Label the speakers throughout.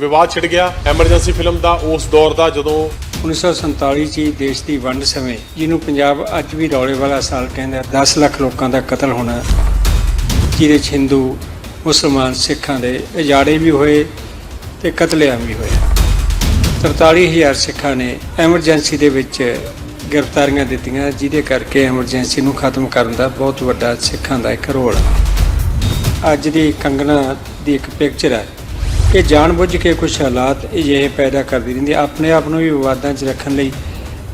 Speaker 1: ਵਿਵਾਦ ਛਿੜ ਗਿਆ। Emergency film ਦਾ ਉਸ ਦੌਰ ਦਾ ਜਦੋਂ
Speaker 2: 1947 ਚ ਹੀ ਦੇਸ਼ ਦੀ ਵੰਡ ਸਮੇਂ ਜਿਹਨੂੰ ਪੰਜਾਬ ਅੱਜ ਵੀ ਰੌਲੇ ਵਾਲਾ ਸਾਲ ਕਹਿੰਦਾ 10 ਲੱਖ ਲੋਕਾਂ ਦਾ ਕਤਲ ਹੋਣਾ ਜਿਹਦੇ 'ਚ ਹਿੰਦੂ, ਮੁਸਲਮਾਨ, ਸਿੱਖਾਂ ਦੇ ਉਜਾੜੇ ਵੀ ਹੋਏ ਤੇ ਕਤਲੇਆਮ ਵੀ ਹੋਇਆ 43000 ਸਿੱਖਾਂ ਨੇ ਐਮਰਜੈਂਸੀ ਦੇ ਵਿੱਚ ਗ੍ਰਿਫਤਾਰੀਆਂ ਦਿੱਤੀਆਂ, ਜਿਹਦੇ ਕਰਕੇ ਐਮਰਜੈਂਸੀ ਨੂੰ ਖਤਮ ਕਰਨ ਦਾ ਬਹੁਤ ਵੱਡਾ ਸਿੱਖਾਂ ਦਾ ਇੱਕ ਰੋਲ ਹੈ। ਅੱਜ ਦੀ ਕੰਗਨਾ ਦੀ ਇੱਕ ਪਿਕਚਰ ਹੈ। ਕਿ ਜਾਣਬੁੱਝ ਕੇ ਕੁਝ ਹਾਲਾਤ ਅਜਿਹੇ ਪੈਦਾ ਕਰਦੀ ਰਹਿੰਦੀ ਆਪਣੇ ਆਪ ਨੂੰ ਵੀ ਵਿਵਾਦਾਂ 'ਚ ਰੱਖਣ ਲਈ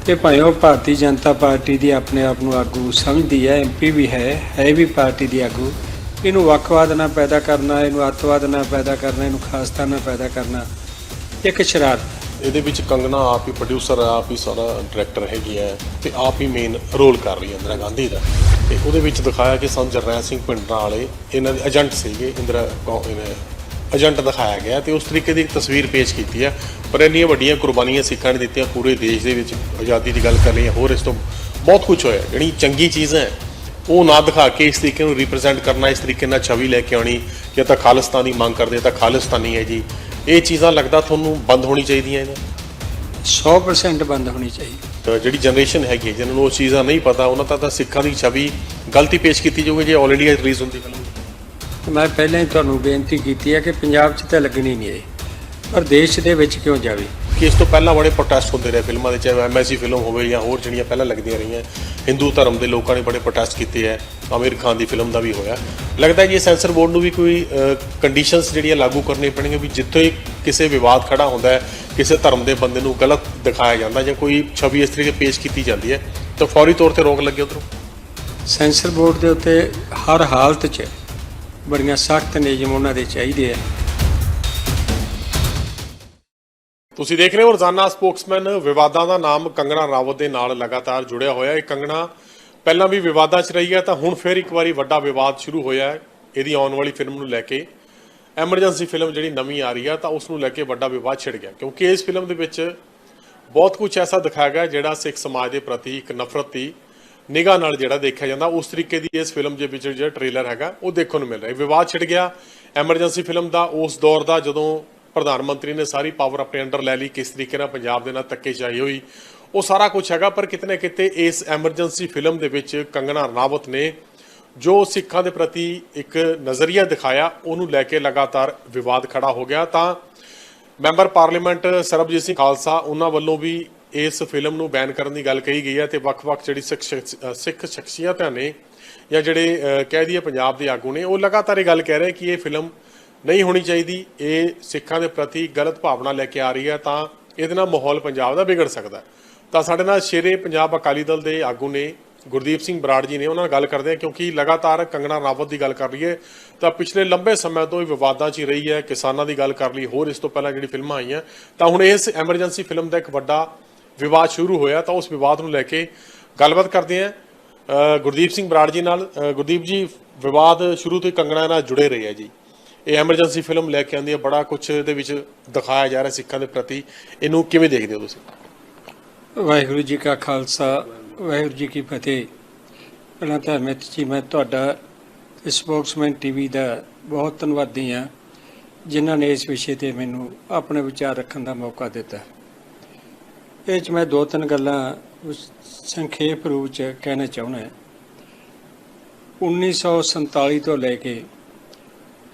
Speaker 2: ਤੇ ਭਾਵੇਂ ਉਹ ਭਾਰਤੀ ਜਨਤਾ ਪਾਰਟੀ ਦੀ ਆਪਣੇ ਆਪ ਨੂੰ ਆਗੂ ਸਮਝਦੀ ਹੈ ਐਮਪੀ ਵੀ ਹੈ ਹੈ ਵੀ ਪਾਰਟੀ ਦੀ ਆਗੂ। ਇਹਨੂੰ ਵੱਖਵਾਦ ਨਾ ਪੈਦਾ ਕਰਨਾ, ਇਹਨੂੰ ਅੱਤਵਾਦ ਨਾ ਪੈਦਾ ਕਰਨਾ, ਇਹਨੂੰ ਖਾਸਤਾ ਨਾ ਪੈਦਾ ਕਰਨਾ ਇੱਕ ਸ਼ਰਾਰਤ
Speaker 1: ਇਹਦੇ ਵਿੱਚ ਕੰਗਨਾ ਆਪ ਹੀ ਪ੍ਰੋਡਿਊਸਰ ਆਪ ਹੀ ਸਾਰਾ ਡਾਇਰੈਕਟਰ ਹੈਗੀ ਹੈ ਤੇ ਆਪ ਹੀ ਮੇਨ ਰੋਲ ਕਰ ਰਹੀ ਹੈ ਇੰਦਰਾ ਗਾਂਧੀ ਦਾ। ਤੇ ਉਹਦੇ ਵਿੱਚ ਦਿਖਾਇਆ ਕਿ ਸੰਤ ਜਰਨੈਲ ਸਿੰਘ ਪਿੰਡਰਾਂ ਵਾਲੇ, ਇਹਨਾਂ ਦੇ ਏਜੰਟ ਸੀਗੇ, ਇੰਦਰਾ ਏਜੰਟ ਦਿਖਾਇਆ ਗਿਆ ਤੇ ਉਸ ਤਰੀਕੇ ਦੀ ਇੱਕ ਤਸਵੀਰ ਪੇਸ਼ ਕੀਤੀ ਹੈ। ਪਰ ਇੰਨੀਆਂ ਵੱਡੀਆਂ ਕੁਰਬਾਨੀਆਂ ਸਿੱਖਾਂ ਨੇ ਦਿੱਤੀਆਂ ਪੂਰੇ ਦੇਸ਼ ਦੇ ਵਿੱਚ ਆਜ਼ਾਦੀ ਦੀ ਗੱਲ ਕਰ ਲਈ ਹੋਰ ਇਸ ਤੋਂ ਬਹੁਤ ਕੁਝ ਹੋਇਆ। ਜਿਹੜੀ ਚੰਗੀ ਚੀਜ਼ਾਂ ਹੈ ਉਹ ਨਾ ਦਿਖਾ ਕੇ ਇਸ ਤਰੀਕੇ ਨੂੰ ਰਿਪਰੈਜ਼ੈਂਟ ਕਰਨਾ ਇਸ ਤਰੀਕੇ ਨਾਲ ਛਵੀ ਲੈ ਕੇ ਆਉਣੀ ਕਿ ਤਾਂ ਖਾਲਿਸਤਾਨੀ ਮੰਗ ਕਰਦੇ ਤਾਂ ਖਾਲਿਸਤਾਨੀ ਹੈ ਜੀ। ਇਹ ਚੀਜ਼ਾਂ ਲੱਗਦਾ ਤੁਹਾਨੂੰ ਬੰਦ ਹੋਣੀ ਚਾਹੀਦੀਆਂ ਇਹਨਾਂ
Speaker 2: 100% ਬੰਦ ਹੋਣੀ ਚਾਹੀਦੀ।
Speaker 1: ਤਾਂ ਜਿਹੜੀ ਜਨਰੇਸ਼ਨ ਹੈਗੀ ਹੈ, ਜਿਹਨਾਂ ਨੂੰ ਉਹ ਚੀਜ਼ਾਂ ਨਹੀਂ ਪਤਾ ਉਹਨਾਂ ਤੱਕ ਤਾਂ ਸਿੱਖਾਂ ਦੀ ਛਵੀ ਗਲਤੀ ਪੇਸ਼ ਕੀਤੀ ਜਾਊਗੀ ਜੇ ਆਲਰੇਡੀ ਰਿਲੀਜ਼ ਹੁੰਦੀ ਫਿਲਮ
Speaker 2: ਮੈਂ ਪਹਿਲਾਂ ਹੀ ਤੁਹਾਨੂੰ ਬੇਨਤੀ ਕੀਤੀ ਹੈ ਕਿ ਪੰਜਾਬ 'ਚ ਤਾਂ ਲੱਗਣੀ ਨਹੀਂ ਇਹ ਪਰ ਦੇਸ਼ ਦੇ ਵਿੱਚ ਕਿਉਂ ਜਾਵੇ?
Speaker 1: ਕਿ ਇਸ ਤੋਂ ਪਹਿਲਾਂ ਬੜੇ ਪ੍ਰੋਟੈਸਟ ਹੁੰਦੇ ਰਹੇ ਫਿਲਮਾਂ ਦੇ ਚਾਹੇ ਐਮਐਸਸੀ ਫਿਲਮ ਹੋਵੇ ਜਾਂ ਹੋਰ ਜਿਹੜੀਆਂ ਪਹਿਲਾਂ ਲੱਗਦੀਆਂ ਰਹੀਆਂ ਹਿੰਦੂ ਧਰਮ ਦੇ ਲੋਕਾਂ ਨੇ ਬੜੇ ਪ੍ਰੋਟੈਸਟ ਕੀਤੇ ਹੈ ਆਮਿਰ ਖਾਨ ਦੀ ਫਿਲਮ ਦਾ ਵੀ ਹੋਇਆ। ਲੱਗਦਾ ਹੈ ਜੀ ਸੈਂਸਰ ਬੋਰਡ ਨੂੰ ਵੀ ਕੋਈ ਕੰਡੀਸ਼ਨਸ ਜਿਹੜੀਆਂ ਲਾਗੂ ਕਰਨੀਆਂ ਪੈਣਗੀਆਂ ਵੀ ਜਿੱਥੇ ਕਿਸੇ ਵਿਵਾਦ ਖੜਾ ਹੁੰਦਾ ਹੈ ਕਿਸੇ ਧਰਮ ਦੇ ਬੰਦੇ ਨੂੰ ਗਲਤ ਦਿਖਾਇਆ ਜਾਂਦਾ ਜਾਂ ਕੋਈ ਛਵੀ ਇਸ ਤਰੀਕੇ ਪੇਸ਼ ਕੀਤੀ ਜਾਂਦੀ ਹੈ ਤਾਂ ਫੌਰੀ ਤੌਰ ਤੇ ਰੋਕ ਲੱਗੇ ਉਧਰੋਂ?
Speaker 2: ਸੈਂਸਰ ਬੋਰਡ ਦੇ ਉੱਤੇ ਹਰ ਹਾਲਤ 'ਚ ਬੜੀਆਂ ਸਖਤ ਨਿਯਮ ਉਹਨਾਂ ਦੇ ਚਾਹੀਦੇ ਆ।
Speaker 1: ਤੁਸੀਂ ਦੇਖ ਰਹੇ ਹੋ ਰੋਜ਼ਾਨਾ ਸਪੋਕਸਮੈਨ, ਵਿਵਾਦਾਂ ਦਾ ਨਾਮ ਕੰਗਣਾ ਰਾਵਤ ਦੇ ਨਾਲ ਲਗਾਤਾਰ ਜੁੜਿਆ ਹੋਇਆ। ਇਹ ਕੰਗਣਾ ਪਹਿਲਾਂ ਵੀ ਵਿਵਾਦਾਂ 'ਚ ਰਹੀ ਹੈ, ਤਾਂ ਹੁਣ ਫਿਰ ਇੱਕ ਵਾਰੀ ਵੱਡਾ ਵਿਵਾਦ ਸ਼ੁਰੂ ਹੋਇਆ ਹੈ। ਇਹਦੀ ਆਉਣ ਵਾਲੀ ਫਿਲਮ ਨੂੰ ਲੈ ਕੇ ਐਮਰਜੈਂਸੀ ਫਿਲਮ ਜਿਹੜੀ ਨਵੀਂ ਆ ਰਹੀ ਹੈ, ਤਾਂ ਉਸ ਨੂੰ ਲੈ ਕੇ ਵੱਡਾ ਵਿਵਾਦ ਛਿੜ ਗਿਆ। ਕਿਉਂਕਿ ਇਸ ਫਿਲਮ ਦੇ ਵਿੱਚ ਬਹੁਤ ਕੁਝ ਐਸਾ ਦਿਖਾਇਆ ਗਿਆ ਜਿਹੜਾ ਸਿੱਖ ਸਮਾਜ ਦੇ ਪ੍ਰਤੀ ਇੱਕ ਨਫ਼ਰਤ ਦੀ ਨਿਗਾਹ ਨਾਲ ਜਿਹੜਾ ਦੇਖਿਆ ਜਾਂਦਾ, ਉਸ ਤਰੀਕੇ ਦੀ ਇਸ ਫਿਲਮ ਦੇ ਵਿੱਚ ਜਿਹੜਾ ਟ੍ਰੇਲਰ ਹੈਗਾ, ਉਹ ਦੇਖਣ ਨੂੰ ਮਿਲ ਰਿਹਾ ਵਿਵਾਦ ਛਿੜ ਗਿਆ। ਐਮਰਜੈਂਸੀ ਫਿਲਮ ਦਾ ਉਸ ਦੌਰ ਦਾ ਜਦੋਂ ਪ੍ਰਧਾਨ ਮੰਤਰੀ ਨੇ ਸਾਰੀ ਪਾਵਰ ਆਪਣੇ ਅੰਡਰ ਲੈ ਲਈ, ਕਿਸ ਤਰੀਕੇ ਨਾਲ ਪੰਜਾਬ ਦੇ ਨਾਲ ਧੱਕੇਸ਼ਾਹੀ ਹੋਈ, ਉਹ ਸਾਰਾ ਕੁਝ ਹੈਗਾ, ਪਰ ਕਿਤੇ ਨਾ ਕਿਤੇ ਇਸ ਐਮਰਜੈਂਸੀ ਫਿਲਮ ਦੇ ਵਿੱਚ ਕੰਗਣਾ ਰਣਾਵਤ ਨੇ ਜੋ ਸਿੱਖਾਂ ਦੇ ਪ੍ਰਤੀ ਇੱਕ ਨਜ਼ਰੀਆ ਦਿਖਾਇਆ, ਉਹਨੂੰ ਲੈ ਕੇ ਲਗਾਤਾਰ ਵਿਵਾਦ ਖੜਾ ਹੋ ਗਿਆ। ਤਾਂ ਮੈਂਬਰ ਪਾਰਲੀਮੈਂਟ ਸਰਬਜੀਤ ਸਿੰਘ ਖਾਲਸਾ, ਉਹਨਾਂ ਵੱਲੋਂ ਵੀ ਇਸ ਫਿਲਮ ਨੂੰ ਬੈਨ ਕਰਨ ਦੀ ਗੱਲ ਕਹੀ ਗਈ ਹੈ ਤੇ ਵੱਖ-ਵੱਖ ਜਿਹੜੀ ਸਿੱਖ ਸ਼ਖਸ- ਸਿੱਖ ਸ਼ਖਸੀਅਤਾਂ ਨੇ ਜਾਂ ਜਿਹੜੇ ਕਹਿ ਦਈਏ ਪੰਜਾਬ ਦੇ ਆਗੂ ਨੇ, ਉਹ ਲਗਾਤਾਰ ਇਹ ਗੱਲ ਕਹਿ ਰਹੇ ਕਿ ਇਹ ਫਿਲਮ ਨਹੀਂ ਹੋਣੀ ਚਾਹੀਦੀ। ਇਹ ਸਿੱਖਾਂ ਦੇ ਪ੍ਰਤੀ ਗਲਤ ਭਾਵਨਾ ਲੈ ਕੇ ਆ ਰਹੀ ਹੈ ਤਾਂ ਇਹਦੇ ਨਾਲ ਮਾਹੌਲ ਪੰਜਾਬ ਦਾ ਵਿਗੜ ਸਕਦਾ ਤਾਂ ਸਾਡੇ ਨਾਲ ਸ਼ੇਰੇ ਪੰਜਾਬ ਅਕਾਲੀ ਦਲ ਦੇ ਆਗੂ ਨੇ ਗੁਰਦੀਪ ਸਿੰਘ ਬਰਾੜ ਜੀ ਨੇ ਉਹਨਾਂ ਨਾਲ ਗੱਲ ਕਰਦੇ ਆ ਕਿਉਂਕਿ ਲਗਾਤਾਰ ਕੰਗਣਾ ਰਾਵਤ ਦੀ ਗੱਲ ਕਰ ਰਹੀ ਹੈ। ਤਾਂ ਪਿਛਲੇ ਲੰਬੇ ਸਮੇਂ ਤੋਂ ਇਹ ਵਿਵਾਦਾਂ 'ਚ ਹੀ ਰਹੀ ਹੈ, ਕਿਸਾਨਾਂ ਦੀ ਗੱਲ ਕਰ ਲਈ, ਹੋਰ ਇਸ ਤੋਂ ਪਹਿਲਾਂ ਜਿਹੜੀ ਫਿਲਮਾਂ ਆਈਆਂ, ਤਾਂ ਹੁਣ ਇਸ ਐਮਰਜੈਂਸੀ ਫਿਲਮ ਦਾ ਇੱਕ ਵੱਡਾ ਵਿਵਾਦ ਸ਼ੁਰੂ ਹੋਇਆ ਤਾਂ ਉਸ ਵਿਵਾਦ ਨੂੰ ਲੈ ਕੇ ਗੱਲਬਾਤ ਕਰਦੇ ਆ ਗੁਰਦੀਪ ਸਿੰਘ ਬਰਾੜ ਜੀ ਨਾਲ। ਗੁਰਦੀਪ ਜੀ, ਵਿਵਾਦ ਸ਼ੁਰੂ ਤੋਂ ਹੀ ਕੰਗਣਾ ਨਾਲ ਜੁੜੇ ਰਹੇ ਆ ਜੀ। ਇਹ ਐਮਰਜੈਂਸੀ ਫਿਲਮ ਲੈ ਕੇ ਆਂਦੀ ਹੈ ਬੜਾ ਕੁਝ ਇਹਦੇ ਵਿੱਚ ਦਿਖਾਇਆ ਜਾ ਰਿਹਾ ਸਿੱਖਾਂ ਦੇ ਪ੍ਰਤੀ। ਇਹਨੂੰ ਕਿਵੇਂ ਦੇਖਦੇ ਹੋ ਤੁਸੀਂ?
Speaker 2: ਵਾਹਿਗੁਰੂ ਜੀ ਕਾ ਖਾਲਸਾ, ਵਾਹਿਗੁਰੂ ਜੀ ਕੀ ਫਤਿਹ। ਪਹਿਲਾਂ ਤਾਂ ਅਮਿਤ ਜੀ, ਮੈਂ ਤੁਹਾਡਾ ਸਪੋਕਸਮੈਨ ਟੀਵੀ ਦਾ ਬਹੁਤ ਧੰਨਵਾਦੀ ਹਾਂ, ਜਿਨ੍ਹਾਂ ਨੇ ਇਸ ਵਿਸ਼ੇ ਤੇ ਮੈਨੂੰ ਆਪਣੇ ਵਿਚਾਰ ਰੱਖਣ ਦਾ ਮੌਕਾ ਦਿੱਤਾ। ਇਹ ਚ ਮੈਂ ਦੋ ਤਿੰਨ ਗੱਲਾਂ ਸੰਖੇਪ ਰੂਪ ਚ ਕਹਿਣਾ ਚਾਹੁੰਦਾ ਹਾਂ। 1947 ਤੋਂ ਲੈ ਕੇ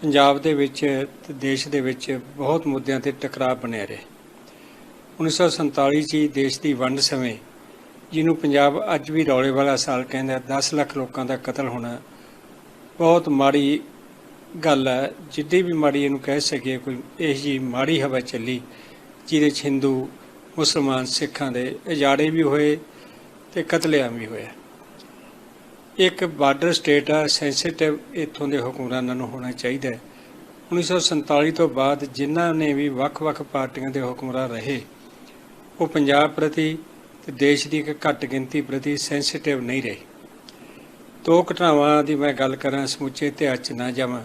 Speaker 2: ਪੰਜਾਬ ਦੇ ਵਿੱਚ ਤੇ ਦੇਸ਼ ਦੇ ਵਿੱਚ ਬਹੁਤ ਮੁੱਦਿਆਂ ਤੇ ਟਕਰਾਅ ਬਣਿਆ ਰਿਹਾ। 1947 ਚ ਹੀ ਦੇਸ਼ ਦੀ ਵੰਡ ਸਮੇਂ ਜਿਹਨੂੰ ਪੰਜਾਬ ਅੱਜ ਵੀ ਰੌਲੇ ਵਾਲਾ ਸਾਲ ਕਹਿੰਦਾ 10 ਲੱਖ ਲੋਕਾਂ ਦਾ ਕਤਲ ਹੋਣਾ ਬਹੁਤ ਮਾੜੀ ਗੱਲ ਹੈ। ਜਿੱਡੀ ਵੀ ਮਾੜੀ ਇਹਨੂੰ ਕਹਿ ਸਕੀਏ, ਕੋਈ ਇਹ ਜੀ ਮਾੜੀ ਹਵਾ ਚੱਲੀ ਜਿਹਦੇ 'ਚ ਹਿੰਦੂ ਮੁਸਲਮਾਨ ਸਿੱਖਾਂ ਦੇ ਉਜਾੜੇ ਵੀ ਹੋਏ ਤੇ ਕਤਲੇਆਮ ਵੀ ਹੋਇਆ ਇੱਕ ਬਾਰਡਰ ਸਟੇਟ ਆ, ਸੈਂਸਿਟਿਵ ਇੱਥੋਂ ਦੇ ਹੁਕਮਰਾਨਾਂ ਨੂੰ ਹੋਣਾ ਚਾਹੀਦਾ ਹੈ। 1947 ਤੋਂ ਬਾਅਦ ਜਿਨ੍ਹਾਂ ਨੇ ਵੀ ਵੱਖ-ਵੱਖ ਪਾਰਟੀਆਂ ਦੇ ਹੁਕਮਰਾਨ ਰਹੇ, ਉਹ ਪੰਜਾਬ ਪ੍ਰਤੀ ਤੇ ਦੇਸ਼ ਦੀ ਇੱਕ ਘੱਟ ਗਿਣਤੀ ਪ੍ਰਤੀ ਸੈਂਸਿਟਿਵ ਨਹੀਂ ਰਹੇ। ਦੋ ਘਟਨਾਵਾਂ ਦੀ ਮੈਂ ਗੱਲ ਕਰਾਂ, ਸਮੁੱਚੇ ਇਤਿਹਾਸ 'ਚ ਨਾ ਜਾਵਾਂ।